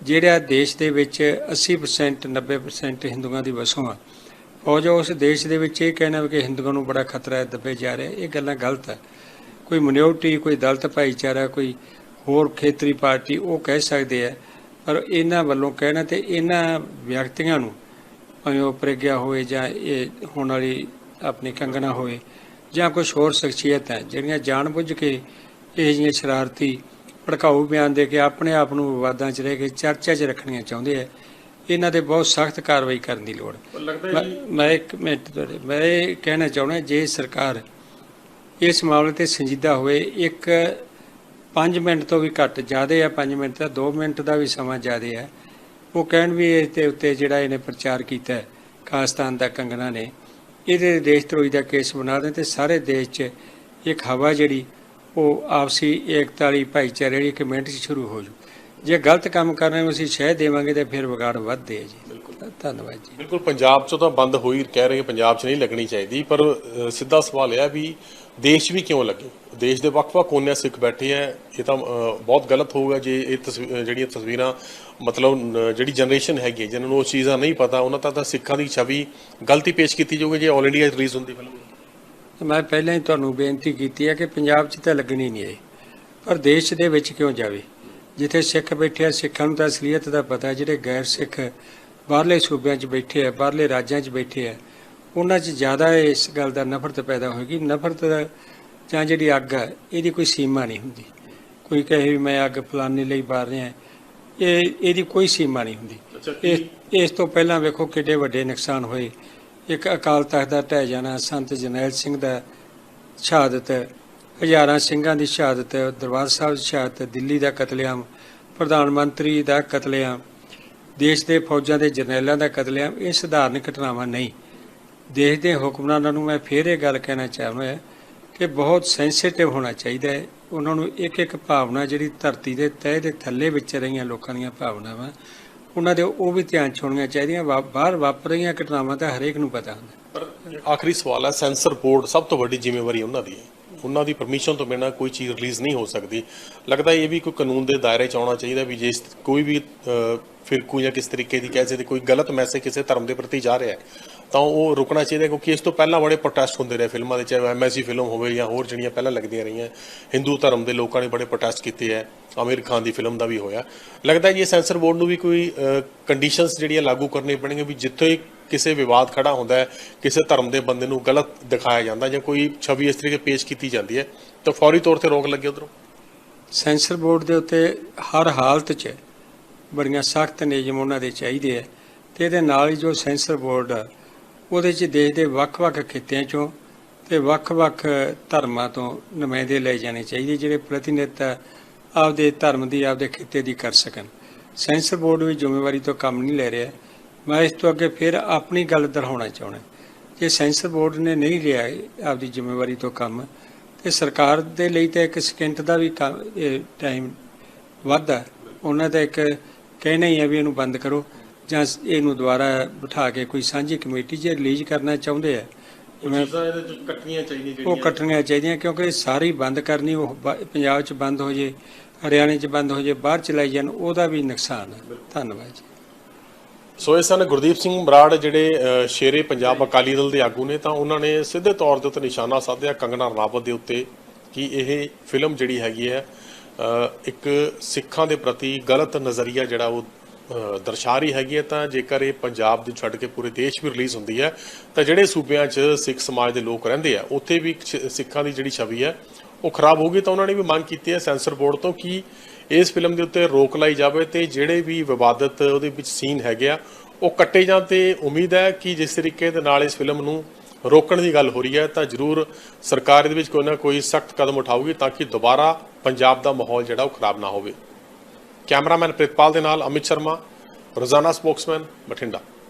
Speaker 2: ਜਿਹੜਾ ਦੇਸ਼ ਦੇ ਵਿੱਚ 80% 90% ਹਿੰਦੂਆਂ ਦੀ ਵਸੋਂ ਆ ਫੌਜ ਉਸ ਦੇਸ਼ ਦੇ ਵਿੱਚ ਇਹ ਕਹਿਣਾ ਵੀ ਕਿ ਹਿੰਦੂਆਂ ਨੂੰ ਬੜਾ ਖਤਰਾ ਹੈ ਦੱਬੇ ਜਾ ਰਹੇ, ਇਹ ਗੱਲਾਂ ਗਲਤ ਹੈ ਕੋਈ ਮਿਨੋਰਟੀ ਕੋਈ ਦਲਤ ਭਾਈਚਾਰਾ, ਕੋਈ ਹੋਰ ਖੇਤਰੀ ਪਾਰਟੀ ਉਹ ਕਹਿ ਸਕਦੇ ਆ, ਪਰ ਇਹਨਾਂ ਵੱਲੋਂ ਕਹਿਣਾ ਤੇ ਇਹਨਾਂ ਵਿਅਕਤੀਆਂ ਨੂੰ ਭਾਵੇਂ ਉਹ ਪ੍ਰਗਿਆ ਹੋਵੇ ਜਾਂ ਇਹ ਹੋਣ ਵਾਲੀ ਆਪਣੀ ਕੰਗਣਾ ਹੋਵੇ ਜਾਂ ਕੁਝ ਹੋਰ ਸ਼ਖਸੀਅਤ ਹੈ ਜਿਹੜੀਆਂ ਜਾਣਬੁੱਝ ਕੇ ਇਹ ਜਿਹੀਆਂ ਸ਼ਰਾਰਤੀ ਭੜਕਾਊ ਬਿਆਨ ਦੇ ਕੇ ਆਪਣੇ ਆਪ ਨੂੰ ਵਿਵਾਦਾਂ 'ਚ ਰਹਿ ਕੇ ਚਰਚਾ 'ਚ ਰੱਖਣੀਆਂ ਚਾਹੁੰਦੇ ਆ। ਇਹਨਾਂ ਤੇ ਬਹੁਤ ਸਖਤ ਕਾਰਵਾਈ ਕਰਨ ਦੀ ਲੋੜ। ਮੈਂ- ਮੈਂ ਇੱਕ ਮਿੰਟ ਤੁਹਾਡੇ ਮੈਂ ਇਹ ਕਹਿਣਾ ਚਾਹੁੰਦਾ ਜੇ ਸਰਕਾਰ ਇਸ ਮਾਮਲੇ ਤੇ ਸੰਜੀਦਾ ਹੋਵੇ ਇੱਕ 5 ਮਿੰਟ ਤੋਂ ਵੀ ਘੱਟ ਜ਼ਿਆਦਾ ਆ 5 ਮਿੰਟ ਦਾ 2 ਮਿੰਟ ਦਾ ਵੀ ਸਮਾਂ ਜ਼ਿਆਦਾ ਹੈ ਉਹ ਕਹਿਣ ਵੀ ਇਸ ਦੇ ਉੱਤੇ ਜਿਹੜਾ ਇਹਨੇ ਪ੍ਰਚਾਰ ਕੀਤਾ ਖਾਸਤਾਨ ਦਾ ਕੰਗਣਾ ਨੇ ਇਹਦੇ ਦੇਸ਼ ਧਰੋਹੀ ਦਾ ਕੇਸ ਬਣਾ ਦੇ ਤੇ ਸਾਰੇ ਦੇਸ਼ 'ਚ ਇੱਕ ਹਵਾ ਜਿਹੜੀ ਉਹ ਆਪਸੀ ਏਕਤਾ ਵਾਲੀ ਭਾਈਚਾਰੇ ਵਾਲੀ ਇੱਕ ਮਿੰਟ 'ਚ ਸ਼ੁਰੂ ਹੋ ਜੂ। ਜੇ ਗਲਤ ਕੰਮ ਕਰ ਰਹੇ ਹੋ ਅਸੀਂ ਸ਼ਹਿ ਦੇਵਾਂਗੇ ਤੇ ਫਿਰ ਵਿਗਾੜ ਵੱਧਦੇ ਆ ਜੀ। ਧੰਨਵਾਦ ਜੀ।
Speaker 1: ਬਿਲਕੁਲ ਪੰਜਾਬ 'ਚ ਤਾਂ ਬੰਦ ਹੋਈ ਕਹਿ ਰਹੇ ਪੰਜਾਬ 'ਚ ਨਹੀਂ ਲੱਗਣੀ ਚਾਹੀਦੀ ਪਰ ਸਿੱਧਾ ਸਵਾਲ ਇਹ ਹੈ ਵੀ ਦੇਸ਼ ਵੀ ਕਿਉਂ ਲੱਗੇ? ਦੇਸ਼ ਦੇ ਵੱਖ-ਵੱਖ ਕੋਨਿਆਂ ਸਿੱਖ ਬੈਠੇ ਆ ਇਹ ਤਾਂ ਬਹੁਤ ਗਲਤ ਹੋਊਗਾ ਜੇ ਇਹ ਜਿਹੜੀਆਂ ਤਸਵੀਰਾਂ ਮਤਲਬ ਜਿਹੜੀ ਜਨਰੇਸ਼ਨ ਹੈਗੀ ਹੈ, ਜਿਨ੍ਹਾਂ ਨੂੰ ਉਹ ਚੀਜ਼ਾਂ ਨਹੀਂ ਪਤਾ ਉਹਨਾਂ ਤਾਂ ਸਿੱਖਾਂ ਦੀ ਛਵੀ ਗਲਤੀ ਪੇਸ਼ ਕੀਤੀ ਜਾਊਗੀ ਜੇ ਆਲ ਇੰਡੀਆ ਰਿਲੀਜ਼ ਹੁੰਦੀ ਫਿਲਮ।
Speaker 2: ਮੈਂ ਪਹਿਲਾਂ ਹੀ ਤੁਹਾਨੂੰ ਬੇਨਤੀ ਕੀਤੀ ਹੈ ਕਿ ਪੰਜਾਬ 'ਚ ਤਾਂ ਲੱਗਣੀ ਨਹੀਂ ਇਹ। ਪਰ ਦੇਸ਼ ਦੇ ਵਿੱਚ ਕਿਉਂ ਜਾਵੇ? ਜਿੱਥੇ ਸਿੱਖ ਬੈਠੇ ਆ ਸਿੱਖਾਂ ਨੂੰ ਤਾਂ ਅਸਲੀਅਤ ਦਾ ਪਤਾ ਹੈ, ਜਿਹੜੇ ਗੈਰ ਸਿੱਖ ਬਾਹਰਲੇ ਸੂਬਿਆਂ 'ਚ ਬੈਠੇ ਆ ਬਾਹਰਲੇ ਰਾਜਾਂ 'ਚ ਬੈਠੇ ਆ ਉਹਨਾਂ 'ਚ ਜ਼ਿਆਦਾ ਇਸ ਗੱਲ ਦਾ ਨਫ਼ਰਤ ਪੈਦਾ ਹੋਏਗੀ। ਨਫ਼ਰਤ ਜਾਂ ਜਿਹੜੀ ਅੱਗ ਹੈ ਇਹਦੀ ਕੋਈ ਸੀਮਾ ਨਹੀਂ ਹੁੰਦੀ। ਕੋਈ ਕਹੇ ਵੀ ਮੈਂ ਅੱਗ ਫਲਾਣੇ ਲਈ ਬਾਰ ਰਿਹਾ ਇਹ ਇਹਦੀ ਕੋਈ ਸੀਮਾ ਨਹੀਂ ਹੁੰਦੀ। ਇਸ ਤੋਂ ਪਹਿਲਾਂ ਵੇਖੋ ਕਿੱਡੇ ਵੱਡੇ ਨੁਕਸਾਨ ਹੋਏ। ਇੱਕ ਅਕਾਲ ਤਖਤ ਦਾ ਢਹਿ ਜਾਣਾ, ਸੰਤ ਜਰਨੈਲ ਸਿੰਘ ਦਾ ਸ਼ਹਾਦਤ, ਹਜ਼ਾਰਾਂ ਸਿੰਘਾਂ ਦੀ ਸ਼ਹਾਦਤ, ਦਰਬਾਰ ਸਾਹਿਬ ਦੀ ਸ਼ਹਾਦਤ, ਦਿੱਲੀ ਦਾ ਕਤਲੇਆਮ, ਪ੍ਰਧਾਨ ਮੰਤਰੀ ਦਾ ਕਤਲੇਆਮ, ਦੇਸ਼ ਦੇ ਫੌਜਾਂ ਦੇ ਜਰਨੈਲਾਂ ਦਾ ਕਤਲੇਆਮ, ਇਹ ਸਧਾਰਨ ਘਟਨਾਵਾਂ ਨਹੀਂ। ਦੇਸ਼ ਦੇ ਹੁਕਮਰਾਨਾਂ ਨੂੰ ਮੈਂ ਫੇਰ ਇਹ ਗੱਲ ਕਹਿਣਾ ਚਾਹੁੰਦਾ ਕਿ ਬਹੁਤ ਸੈਂਸਿਟਿਵ ਹੋਣਾ ਚਾਹੀਦਾ ਹੈ। ਉਹਨਾਂ ਨੂੰ ਇੱਕ ਇੱਕ ਭਾਵਨਾ ਜਿਹੜੀ ਧਰਤੀ ਦੇ ਤਹਿ ਦੇ ਥੱਲੇ ਵਿੱਚ ਰਹੀਆਂ ਲੋਕਾਂ ਦੀਆਂ ਭਾਵਨਾਵਾਂ ਉਹਨਾਂ ਦੇ ਉਹ ਵੀ ਧਿਆਨ 'ਚ ਹੋਣੀਆਂ ਚਾਹੀਦੀਆਂ, ਵਾ- ਬਾਹਰ ਵਾਪਰ ਰਹੀਆਂ ਘਟਨਾਵਾਂ ਤਾਂ ਹਰੇਕ ਨੂੰ ਪਤਾ ਹੁੰਦਾ।
Speaker 1: ਪਰ ਆਖਰੀ ਸਵਾਲ ਹੈ, ਸੈਂਸਰ ਬੋਰਡ ਸਭ ਤੋਂ ਵੱਡੀ ਜ਼ਿੰਮੇਵਾਰੀ ਉਹਨਾਂ ਦੀ ਹੈ। ਉਹਨਾਂ ਦੀ ਪਰਮਿਸ਼ਨ ਤੋਂ ਬਿਨਾਂ ਕੋਈ ਚੀਜ਼ ਰਿਲੀਜ਼ ਨਹੀਂ ਹੋ ਸਕਦੀ। ਲੱਗਦਾ ਇਹ ਵੀ ਕੋਈ ਕਾਨੂੰਨ ਦੇ ਦਾਇਰੇ 'ਚ ਆਉਣਾ ਚਾਹੀਦਾ ਵੀ ਜੇ ਕੋਈ ਵੀ ਫਿਰਕੂ ਜਾਂ ਕਿਸ ਤਰੀਕੇ ਦੀ ਕਹਿ ਸਕਦੇ, ਕੋਈ ਗਲਤ ਮੈਸੇਜ ਕਿਸੇ ਧਰਮ ਦੇ ਪ੍ਰਤੀ ਜਾ ਰਿਹਾ ਹੈ। ਤਾਂ ਉਹ ਰੁਕਣਾ ਚਾਹੀਦਾ ਕਿਉਂਕਿ ਇਸ ਤੋਂ ਪਹਿਲਾਂ ਬੜੇ ਪ੍ਰੋਟੈਸਟ ਹੁੰਦੇ ਰਹੇ ਫਿਲਮਾਂ ਦੇ, ਚਾਹੇ ਐਮਐਸਸੀ ਫਿਲਮ ਹੋਵੇ ਜਾਂ ਹੋਰ ਜਿਹੜੀਆਂ ਪਹਿਲਾਂ ਲੱਗਦੀਆਂ ਰਹੀਆਂ ਹਿੰਦੂ ਧਰਮ ਦੇ ਲੋਕਾਂ ਨੇ ਬੜੇ ਪ੍ਰੋਟੈਸਟ ਕੀਤੇ ਹੈ ਆਮਿਰ ਖਾਨ ਦੀ ਫਿਲਮ ਦਾ ਵੀ ਹੋਇਆ। ਲੱਗਦਾ ਹੈ ਜੀ ਸੈਂਸਰ ਬੋਰਡ ਨੂੰ ਵੀ ਕੋਈ ਕੰਡੀਸ਼ਨਸ ਜਿਹੜੀਆਂ ਲਾਗੂ ਕਰਨੀਆਂ ਪੈਣਗੀਆਂ ਵੀ ਜਿੱਥੇ ਕਿਸੇ ਵਿਵਾਦ ਖੜਾ ਹੁੰਦਾ ਹੈ, ਕਿਸੇ ਧਰਮ ਦੇ ਬੰਦੇ ਨੂੰ ਗਲਤ ਦਿਖਾਇਆ ਜਾਂਦਾ ਜਾਂ ਕੋਈ ਛਵੀ ਇਸ ਤਰੀਕੇ ਪੇਸ਼ ਕੀਤੀ ਜਾਂਦੀ ਹੈ, ਤਾਂ ਫੌਰੀ ਤੌਰ ਤੇ ਰੋਕ ਲੱਗੇ ਉਧਰੋਂ?
Speaker 2: ਸੈਂਸਰ ਬੋਰਡ ਦੇ ਉੱਤੇ ਹਰ ਹਾਲਤ 'ਚ ਬੜੀਆਂ ਸਖਤ ਨਿਯਮ ਉਹਨਾਂ ਦੇ ਚਾਹੀਦੇ ਆ ਤੇ ਇਹਦੇ ਨਾਲ ਹੀ ਜੋ ਸੈਂਸਰ ਬੋਰਡ ਆ ਉਹਦੇ 'ਚ ਦੇਸ਼ ਦੇ ਵੱਖ-ਵੱਖ ਖਿੱਤਿਆਂ 'ਚੋਂ ਤੇ ਵੱਖ-ਵੱਖ ਧਰਮਾਂ ਤੋਂ ਨੁਮਾਇੰਦੇ ਲਏ ਜਾਣੇ ਚਾਹੀਦੇ ਜਿਹੜੇ ਪ੍ਰਤੀਨਿਧ ਆਪਦੇ ਧਰਮ ਦੀ, ਆਪਦੇ ਖਿੱਤੇ ਦੀ ਕਰ ਸਕਣ। ਸੈਂਸਰ ਬੋਰਡ ਵੀ ਜ਼ਿੰਮੇਵਾਰੀ ਤੋਂ ਕੰਮ ਨਹੀਂ ਲੈ ਰਿਹਾ। ਮੈਂ ਇਸ ਤੋਂ ਅੱਗੇ ਫਿਰ ਆਪਣੀ ਗੱਲ ਦੁਹਰਾਉਣਾ ਚਾਹੁੰਦਾ। ਜੇ ਸੈਂਸਰ ਬੋਰਡ ਨੇ ਨਹੀਂ ਲਿਆ ਆਪਦੀ ਜ਼ਿੰਮੇਵਾਰੀ ਤੋਂ ਕੰਮ, ਤੇ ਸਰਕਾਰ ਦੇ ਲਈ ਤਾਂ ਇੱਕ ਸਕਿੰਟ ਦਾ ਵੀ ਟਾਈਮ ਵਾਧਾ ਉਹਨਾਂ ਦਾ ਇੱਕ ਕਹਿਣਾ ਹੀ ਹੈ ਵੀ ਇਹਨੂੰ ਬੰਦ ਕਰੋ। ਜਾਂ ਇਹਨੂੰ ਦੁਬਾਰਾ ਬਿਠਾ ਕੇ ਕੋਈ ਸਾਂਝੀ ਕਮੇਟੀ 'ਚ ਰਿਲੀਜ਼ ਕਰਨਾ ਚਾਹੁੰਦੇ ਆ ਉਹ ਕੱਟਣੀਆਂ ਚਾਹੀਦੀਆਂ ਕਿਉਂਕਿ ਇਹ ਸਾਰੀ ਬੰਦ ਕਰਨੀ ਉਹ ਬ- ਪੰਜਾਬ 'ਚ ਬੰਦ ਹੋ ਜੇ ਹਰਿਆਣੇ 'ਚ ਬੰਦ ਹੋ ਜੇ ਬਾਹਰ ਚਲਾਈ ਜਾਣ ਉਹਦਾ ਵੀ ਨੁਕਸਾਨ ਹੈ ਧੰਨਵਾਦ ਜੀ।
Speaker 1: ਸੋ ਇਹ ਸਨ ਗੁਰਦੀਪ ਸਿੰਘ ਬਰਾੜ ਜਿਹੜੇ ਸ਼ੇਰੇ ਪੰਜਾਬ ਅਕਾਲੀ ਦਲ ਦੇ ਆਗੂ ਨੇ ਤਾਂ ਉਹਨਾਂ ਨੇ ਸਿੱਧੇ ਤੌਰ ਦੇ ਉੱਤੇ ਨਿਸ਼ਾਨਾ ਸਾਧਿਆ ਕੰਗਣਾ ਰਣਾਵਤ ਦੇ ਉੱਤੇ ਕਿ ਇਹ ਫਿਲਮ ਜਿਹੜੀ ਹੈਗੀ ਹੈ ਇੱਕ ਸਿੱਖਾਂ ਦੇ ਪ੍ਰਤੀ ਗਲਤ ਨਜ਼ਰੀਆ ਜਿਹੜਾ ਉਹ ਦਰਸਾ ਰਹੀ ਹੈਗੀ ਹੈ ਤਾਂ ਜੇਕਰ ਇਹ ਪੰਜਾਬ ਦੇ ਛੱਡ ਕੇ ਪੂਰੇ ਦੇਸ਼ ਵੀ ਰਿਲੀਜ਼ ਹੁੰਦੀ ਹੈ, ਤਾਂ ਜਿਹੜੇ ਸੂਬਿਆਂ 'ਚ ਸਿੱਖ ਸਮਾਜ ਦੇ ਲੋਕ ਰਹਿੰਦੇ ਆ, ਉੱਥੇ ਵੀ ਸਿੱਖਾਂ ਦੀ ਜਿਹੜੀ ਛਵੀ ਹੈ, ਉਹ ਖਰਾਬ ਹੋਊਗੀ ਤਾਂ ਉਹਨਾਂ ਨੇ ਵੀ ਮੰਗ ਕੀਤੀ ਹੈ ਸੈਂਸਰ ਬੋਰਡ ਤੋਂ ਕਿ ਇਸ ਫਿਲਮ ਦੇ ਉੱਤੇ ਰੋਕ ਲਾਈ ਜਾਵੇ ਤੇ ਜਿਹੜੇ ਵੀ ਵਿਵਾਦਤ ਉਹਦੇ ਵਿੱਚ ਸੀਨ ਹੈਗੇ ਆ, ਉਹ ਕੱਟੇ ਜਾਣ ਤੇ ਉਮੀਦ ਹੈ ਕਿ ਜਿਸ ਤਰੀਕੇ ਦੇ ਨਾਲ ਇਸ ਫਿਲਮ ਨੂੰ ਰੋਕਣ ਦੀ ਗੱਲ ਹੋ ਰਹੀ ਹੈ, ਤਾਂ ਜ਼ਰੂਰ ਸਰਕਾਰ ਇਹਦੇ ਵਿੱਚ ਕੋਈ ਨਾ ਕੋਈ ਸਖਤ ਕਦਮ ਉਠਾਊਗੀ ਤਾਂ ਕਿ ਦੁਬਾਰਾ ਪੰਜਾਬ ਦਾ ਮਾਹੌਲ ਜਿਹੜਾ ਉਹ ਖਰਾਬ ਨਾ ਹੋਵੇ। ਕੈਮਰਾਮੈਨ ਪ੍ਰਿਤਪਾਲ ਦੇ ਨਾਲ ਅਮਿਤ ਸ਼ਰਮਾ ਰੋਜ਼ਾਨਾ ਸਪੋਕਸਮੈਨ ਬਠਿੰਡਾ।